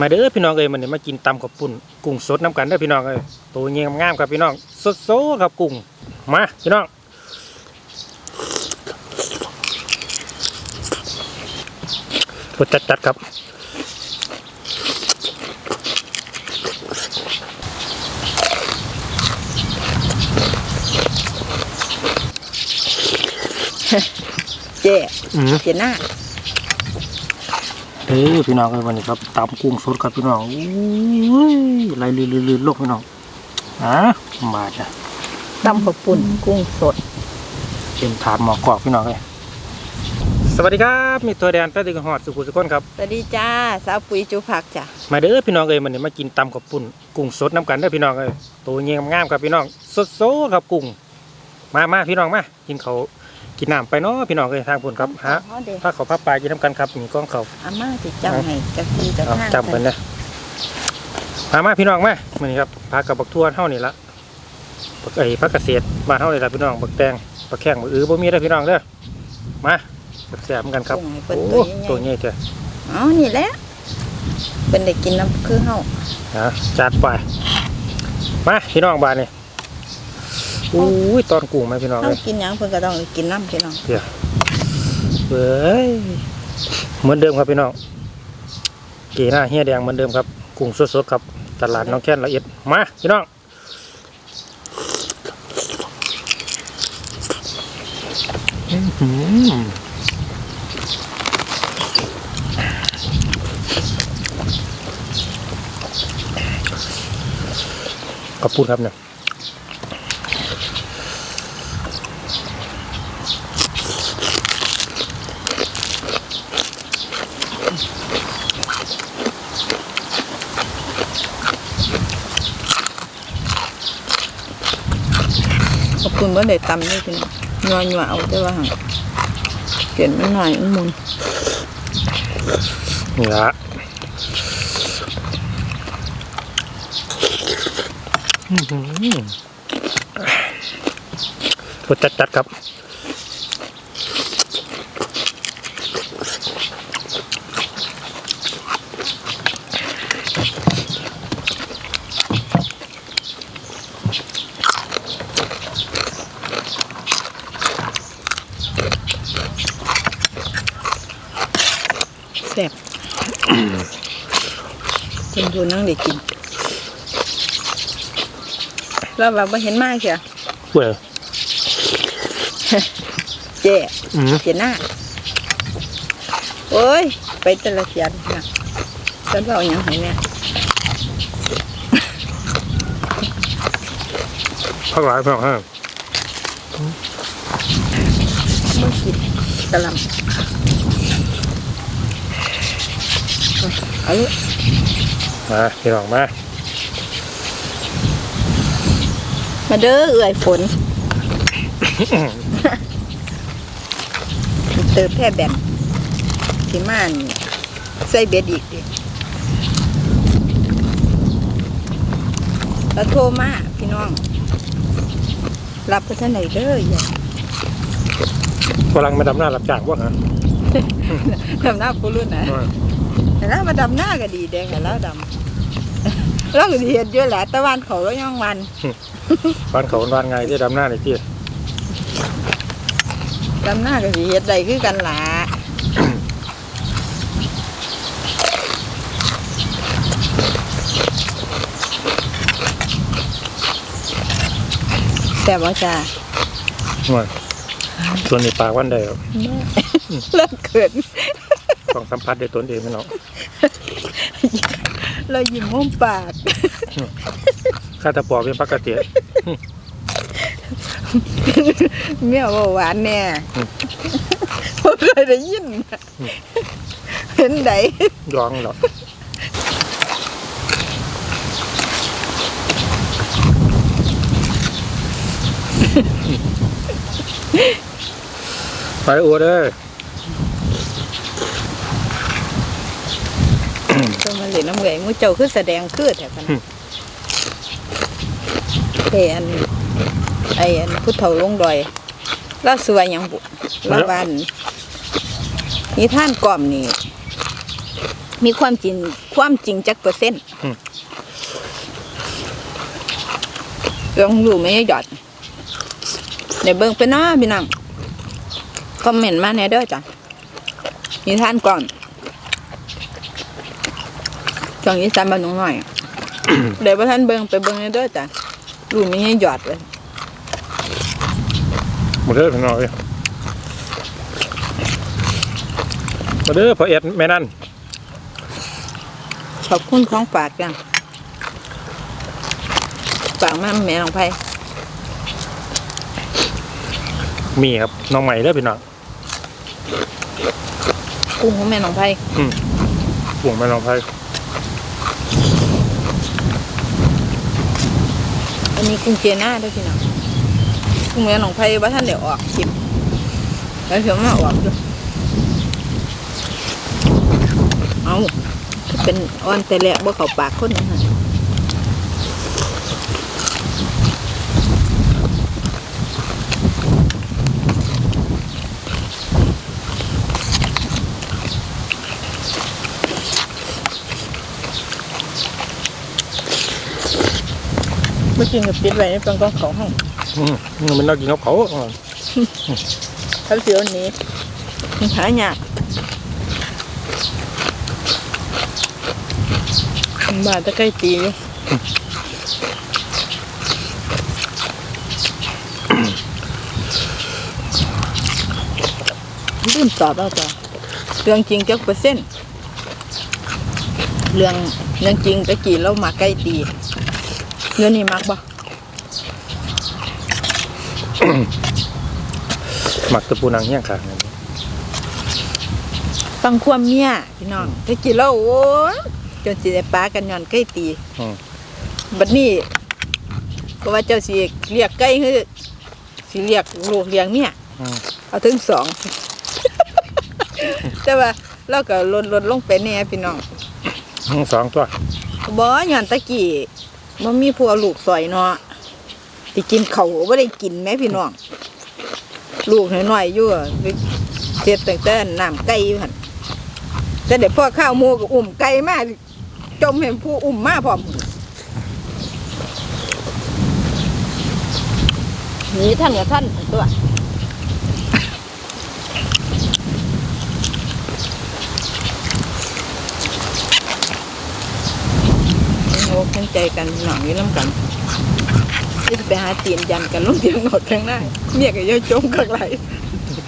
มาเด้อพี่น้องเอ้ยมันนี่มากินตำกับปุ่นกุ้งสดน้ำกันเด้อพี่น้องเอ้ยตัวเงี้ยงามๆครับพี่น้องสดๆครับกุ้งมาพี่น้องรสจัดๆครับเจ๊อืมเจ๊หน้า เอ้ยพี่น้องเอ้ยวันนี้ครับตำกุ้งสดครับพี่น้องอุ้ยไหลลื่นๆๆโลกพี่น้องอะมาจ้ะตำข้าวปุ่นกุ้งสดเต็มถาดหมอกกรอบพี่น้องเลยสวัสดีครับมีตัวแดนแฟนติกหอดสุขุสุขคนครับสวัสดีจ้าสาวปุ๋ยจูผักจ้ะมาเด้อพี่น้องเอ้ยมันนี่มากินตำกับปุ่นกุ้งสดน้ำกันเด้อพี่น้องเอ้ยตัวเงี้ยงามๆครับพี่น้องสดๆครับกุ้งมามาพี่น้องมากินเขาว กินน้ำไปเนาะพี่น้องเอ้ยทางปุ่นครับฮะเอาเด็ผ้าเขาวผ้าปลายกินน้ำกันครับมีกล้องเขาวอาม่าสิจำให้จะคือจะเอาทางจำเป็นนะมามาพี่น้องมามื่อนี้ครับพากับบักทั่วเท่านี่ละบักไอ้พักเกษตรมานเท่านี่ละพี่น้องบักแตงบักแข้งบักอื้อบ่มีเด้อพี่น้องเด้อมาแซ่บๆเหมือนกันครับกุ้งให้เพิ่นโอ้ตัวใหญ่ตัวใหญ่เจ้ะๆเอานี่แหละเป็นได้กินน้ำคือเฮา นะจัดไปมาพี่น้องบ้านนี่ อุ้ยตอนกุ้งไหมพี่น้องเฮาเลยกินหยังเพิ่นก็ต้องกินน้ำพี่น้องเดี๋ยวเฮ้ยเหมือนเดิมครับพี่น้องเกีหน้าเฮียแดงเหมือนเดิมครับกุ้งสดๆครับตลาดน้องแค้นละเอียดมาพี่น้องอื้อหือขอบคุณครับเนี่ย คุณบ่ได้ตำนี่พี่น้องนัวๆเอาแต่ว่าหั่นเปลี่ยนมันหน่อยมันมุนนี่ละอื้อหือรสจัดๆครับ แซ่บ เพิ่นอยู่นั่งได้กินแล้วว่าบ่เห็นมากเชียวเว้ยเจ๊อืมเจ๊หน้าโอ้ย ไปแต่ละเสียนนะฉันว่าเอาหยังให้แม่พักหลายพักห้าบ่กินตะลำเอาลูก มาพี่น้องมามาเด้อเอื่อยฝน เติมแพ่แบนที่ม่านใส่เบ็ดอีกดิแล้วโทรมาพี่น้อง รับไปท่านไหนเด้ออย่ากำลังมาดำหน้ารับจ้างว่าฮะดำหน้าปูรุ่นนะ แต่แล้วมาดำหน้าก็ดีแดงแต่แล้วดำเราก็ดีเห็นเยอะแหละตะวันเขาแล้วยังวันบ้านเขาบ้านไงที่ดำหน้าในที่ดำหน้าก็ดีเห็ดใดคือกันหละแต่ว่าจ้ามาส่วนนี้ปากวันใดครับ เลิกเกิน ต้องสัมผัสด้วยตนเองพี่น้องเรายิ้มมุมปากข้าตะปอกเป็นปกติเมี่ยวว่าหวานแน่อืมบ่เคยได้ยิน เห็นไดร้องหรอกไปอวดเด้อ ก็มาเล่นน้ำเหลยมูเจ้าคือแสดงคือแถวกันแต่อันไออันพุทธเถาลงดอยเราสวยหยังบุเราบ้านนิท่านกล่อมนี่ มีความจริงความจริงจักเปอร์เซ็นต์อืมลองดูไหมหยอดเดี๋ยวเบิ่งไปเนาะพี่น้องคอมเมนต์มาแหน่เด้อจ้ะมีท่านก่อน ช่องอีสานบ้านหนองหน่อย เดี๋ยวพท่านเบิ่งไปเบิ่งแหน่เด้อจ้ะดูไม่ให้หยอดเลยมาเด้อพี่น้อยมาเด้อพ่อเอ็ดแม่นั่นขอบคุณของฝากจ้ะฝากมาแม่น้องไผ่มีครับน้องใหม่เด้อพี่น้องกุ้งของแม่น้องไผ่ห่วงแม่น้องไผ่ อันนี้กุ้งเจน่าด้วยพี่น้องกุ้งแม่น้องไผ่ว่าท่านเดี๋ยวออกคลิปแล้วเดี๋ยวมาออกด้วยเอาเป็นอ่อนแต่แหละบ่เขาปากคนนะฮะ กินกับติดไว้ในกล่องกองของห้องอืมมันน่ากินกับเขาอะเขาเสียวนี้มันหายากบาทจะใกล้ตีลืมตอบแล้วจ้ะเรื่องจริงจักเปอร์เซ็นต์เรื่องเรื่องจริงตะกี้เรามาใกล้ตี เรื่องนี้มักบ่หมักตะปูนังเฮี้ยงขางนี่ฟังความเมียพี่น้องตะกี้เราโอ้ยจนสิได้ปากันย้อนใกล้ตีอืมบัดนี้ก็ว่าเจ้าสิเรียกไก่คือสิเรียกลูกเลี้ยงเมียอืมเอาถึงสองแต่ว่าเราก็ลดลดลงไปแน่พี่น้องทั้งสองตัวบ่ย้อนตะกี้ บ่มีผัวลูกซอยเนาะสิกินเขาวบ่ได้กินแม่พี่น้อง ลูกน้อยๆอยู่อะไปเฮ็ดตั้งแต่น้ำไก่อยู่หั่นแต่เดี๋ยวพ่อข้าวมูกอุ้มไก่มากจมให้ผู้อุ้มมากพร้อมนี่ท่านกับท่านตัว อ้เข้าใจกันหน่องอยู่น้ำกันที่ไปหาตีนยันกันลงเตียงหนดข้างหน้าเมียก็ย่อยจมข้างไหล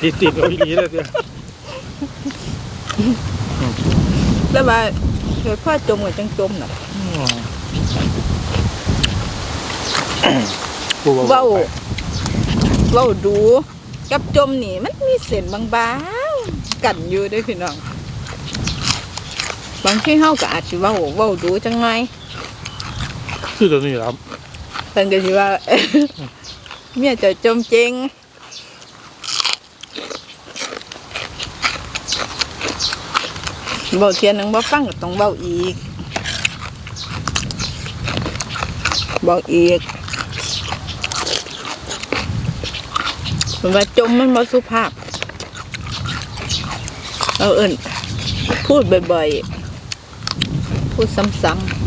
ติดติดๆเอาอีหลีเลยเดียวแล้วว่าเคยพ่อจมกับจังจมน่ะปูเว้าเว้าดู กับจมนี่มันมีเส้นบางๆกันอยู่เด้วยพี่น้องบางทีเฮาก็อาจสิเว้าเว้าดูจังไง คือตัวนี้ครับเพิ่นก็สิว่า เมียเจะจมจริงเบาเทียนหนึงบ่ฟังก็ต้องเบาอีก บอกอีกเพิ่นว่าจมมันบ่สุภาพ เอาเอิ้นพูดบ่อยๆ พูดซ้ำๆ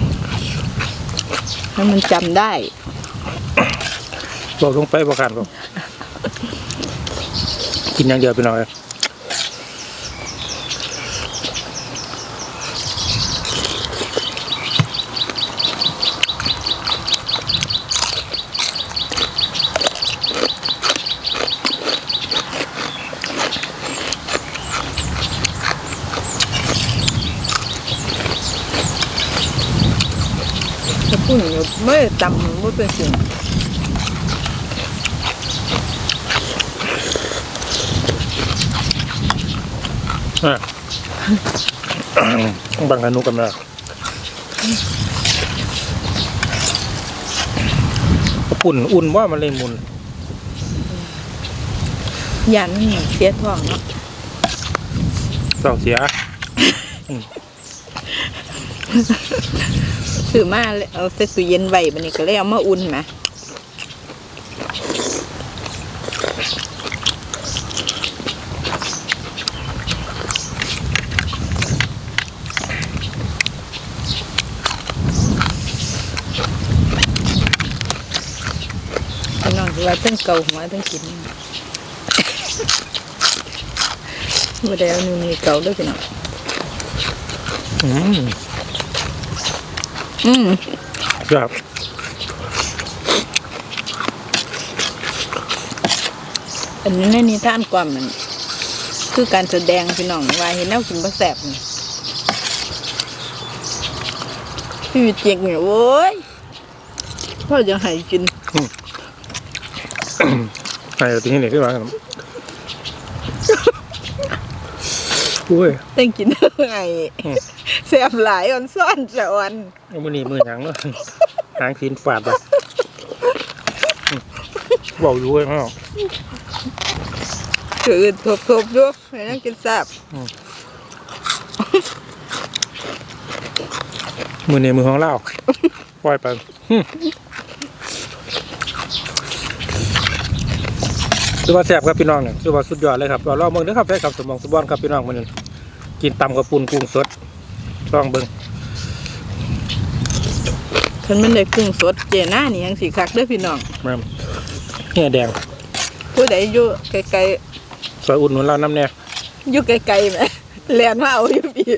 ให้มันจำได้บอกลงไปบอกกันก็กินอย่างเดียวไปหน่อย ถ้าพูดอย่างนี้ไม่จำไม่เป็นสิ่งอะบังกันนุกันมาอุ่นอุ่นว่ามันเลยมุนยันเสียท้องเนาะเศร้าเสีย ถือมาเอาเสื้อเย็นไว้บันนี้ก็เลยเอามาอุ่นมาพี่น้องว่าตั้งเก่าหัวตั้งกินมาแล้วนี่เก่าด้วยพี่น้อง อืมอืมครับอันนี้ในนิทานความมันคือการแสดงพี่น้องว่าเห็นแนวกินบ่แซ่บนี่พี่วิจิกเนี่ยโว้ยพ่อจะให้กินไอ้ที่นี่นี่ขึ้นมาครับอุ้ยต้องกินไงอืมแซ่บหลายอ่อนซ่อนจะอ่อนมือนี่มือหยังเนาะหางขีนฝาดไปบอกอยู่เว้ยพ่อถือทบทบๆอยู่ให้นั่งกินแซ่บมือนี่มือของเราปล่อยไปหึคือว่าแซ่บครับพี่น้องเนี่ยคือว่าสุดยอดเลยครับเราลองเบิ่งเด้อครับแฟนครับสมองสมบอนครับพี่น้องมันนี่กินตำกับปูนกุ้งสด ลองเบิ่งคันมันได้กุ้งสดเจหน้านี่ยังสิคักเด้อพี่น้องแม่นเฮียแดงผู้ใดอยู่ไกลซอยอุ่นหนุนเราน้ำแน่ๆอยู่ไกลๆแหมแล่นมาเอาอยู่พี่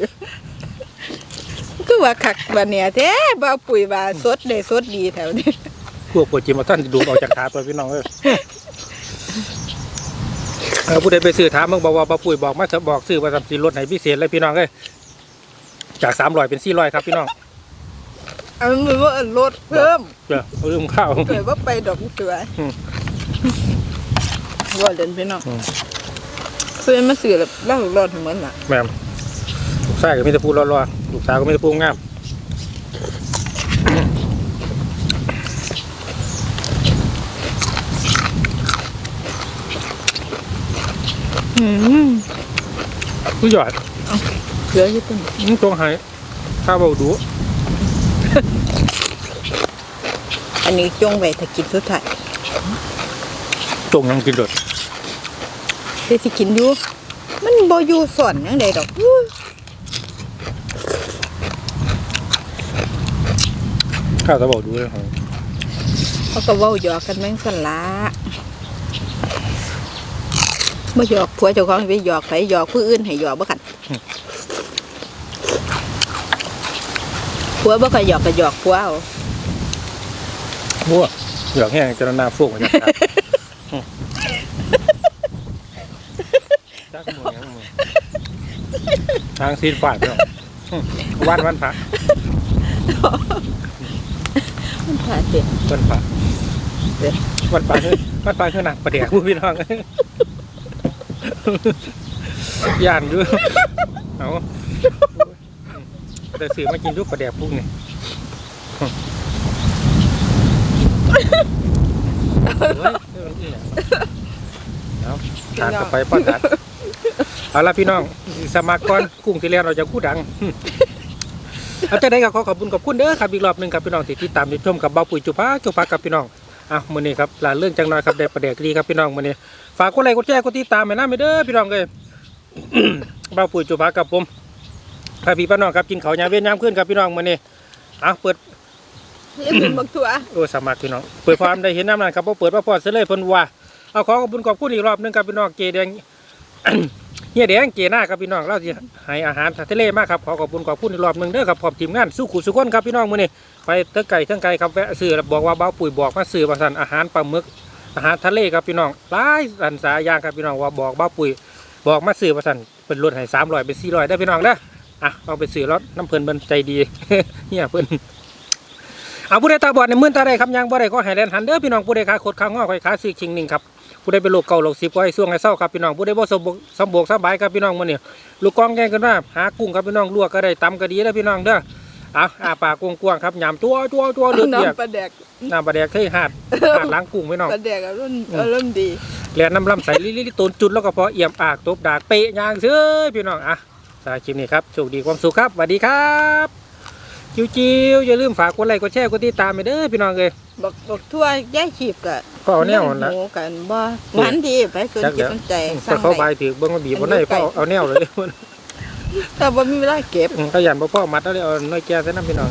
คือว่าคักบัดเนี่ยแท้บ่เอาปุ๋ยว่าสดได้สดดีแถวนี้พวกปวดจิมมาท่านดูออกจากขาตัวพี่น้องเลยเออผู้ใดไปซื้อถามมึงบอกว่าป้าปุ๋ยบอกมาจะบอกซื้อว่าทำสีรถไหนพิเศษเลยพี่น้องเลย จากสามร้อยเป็นสี่ร้อยครับพี่น้องเอามันว่าลดเพิ่มเดี๋ยวเอาลืมข้าวเกิดว่าไปดอกตัวอืมว่าเดินพี่น้องอืมเพื่อนมาซื้อแล้วเล่ารอดเหมือนน่ะแม่มลูกชายก็มีแต่พูดรอๆลูกสาวก็มีแต่พูดงามอืมผู้ยอดเห ลืออยู่ต้นมึงตรงหายข้าวเบาดู อันนี้จงไว้ถ้ากินสุดท้ายตรงยังกินรถเดี๋ยวสิกินอยู่ มันบ่อยู่สอนยังไดดอกอู้ข้าวตะเบาดูเลยครับเขาก็เว้าหยอกกันแม่งสั่นละบ่หยอกผัวเจ้าของไปหยอกไผหยอกผู้อื่นให้หยอกบ่คัน ผัวบ่ค่อยอกก็หยอกผัวเอาบัวอยากแห้งจนหน้าฟูกมาจากขาจักมือยังมือทางซีนฝาดเนาะวันวันพระมันผ่าเต็มวันพระเด้อวันพระคือวันพระคือหนักประเดี๋ยวพูดพี่น้องย่านอยู่เอา แต่สื่อมากินยุกประเดี๋ยวพวกนี่เฮ้ยเอาทานกันไปป้อนกันเอาละพี่น้อง สมัครก่อนกุ้งที่แล้วเราจะกู้ดังเอาจะได้ก็ขอขอบคุณขอบคุณเด้อครับอีกรอบหนึ่งครับพี่น้องที่ติดตามติดชมกับเบาปุ๋ยจุภาจุภากับพี่น้องอะมื้อนี้ครับหลานเรื่องจังน้อยครับได้ประเดี๋ยวดีครับพี่น้องมื้อนี้ฝากกดไลค์กดแชร์กดติดตามให้น้าไปเด้อพี่น้องเอ้ยเบาปุ๋ยจุภากับผม พาพี่พี่น้องครับกินข้าวยามเวียนยามขึ้นครับพี่น้องมื้อนี้เอาเปิดอย่าเป็นบักถั่วโอ้สมัครพี่น้องเปิดความได้เห็นน้ำนั่นครับพอเปิดมาพอดเสยเลยเพิ่นว่าเอาขอขอบคุณขอบคุณอีกรอบหนึงครับพี่น้องเกแดงเฮียแดงเกหน้าครับพี่น้องเราสิให้อาหารทะเลมากครับขอขอบคุณขอบคุณอีกรอบหนึงเด้อครับพร้อมทีมงานสู้ขู่สุขคนครับพี่น้องมื้อนี้ไปเตะไก่เทั้งไก่ครับแวะซื้อแล้วบอกว่าเบาปุ๋ยบอกมาซื้อมาสั่นอาหารปลาหมึกอาหารทะเลครับพี่น้องหลายสันสายอย่างครับพี่น้องว่าบอกเบาปุ๋ยบอกมาซื้อมาสั่นเป็นลดให้สามร้อยเป็นสี่ร้อยได้อพี่น้องเด้อ อะเอาไปซื้อรถน้ำเพลินเบิ่นใจดีเฮียเพิ่นเอาผู้ใดตาบอดในมื่นตาใดครับยังบ่ได้ก็ให้แลนหันเด้อพี่น้องผู้ใดขาโคตรขาง้อคอยขาซื้อชิงหนึ่งครับผู้ใดเป็นโรคเก่าโรคสิบก็ให้ช่วงให้เศร้าครับพี่น้องผู้ใดบ่สมบูรณ์สมบูรณ์สบายครับพี่น้องมื้อนี้ลูกกองแกงกันว่าหากุ้งครับพี่น้องลวกก็ได้ตำก็ดีเด้อพี่น้องเด้อเอาอาปากกว้างๆครับยำตัวตัวตัวเดือดเดือดน้ำปลาแดกน้ำปลาแดกเทหาดหาดล้างกุ้งพี่น้องปลาแดกอารมณ์อารมณ์ดีแลนน้ำลำใสลิลิตูนจุดแล้วก็พอเอี่ยมอากตบดากเปะยางเซ้ยพี่น้องอะ สายคลิปนี้ครับโชคดีความสุขครับสวัสดีครับจิวๆอย่าลืมฝากกดไลค์กดแชร์กดติดตามไปเด้อพี่น้องเอ้ยบักบักทั่วแย่ขีบกะก็เอาแนวนั่นละหมูกันบ่หวานดีไปสนจักจิเดี๋ตยวสนใจสถ้าร้างเขาไปบายถือเบิ้งมาบีบบนได้เขาเอาแนวเลยแต่บ่มีเวลาเก็บอืมเขายันบ่พ่อมัดแล้วเลยเอาหน้อยแก่ใส่น้ำพี่น้อง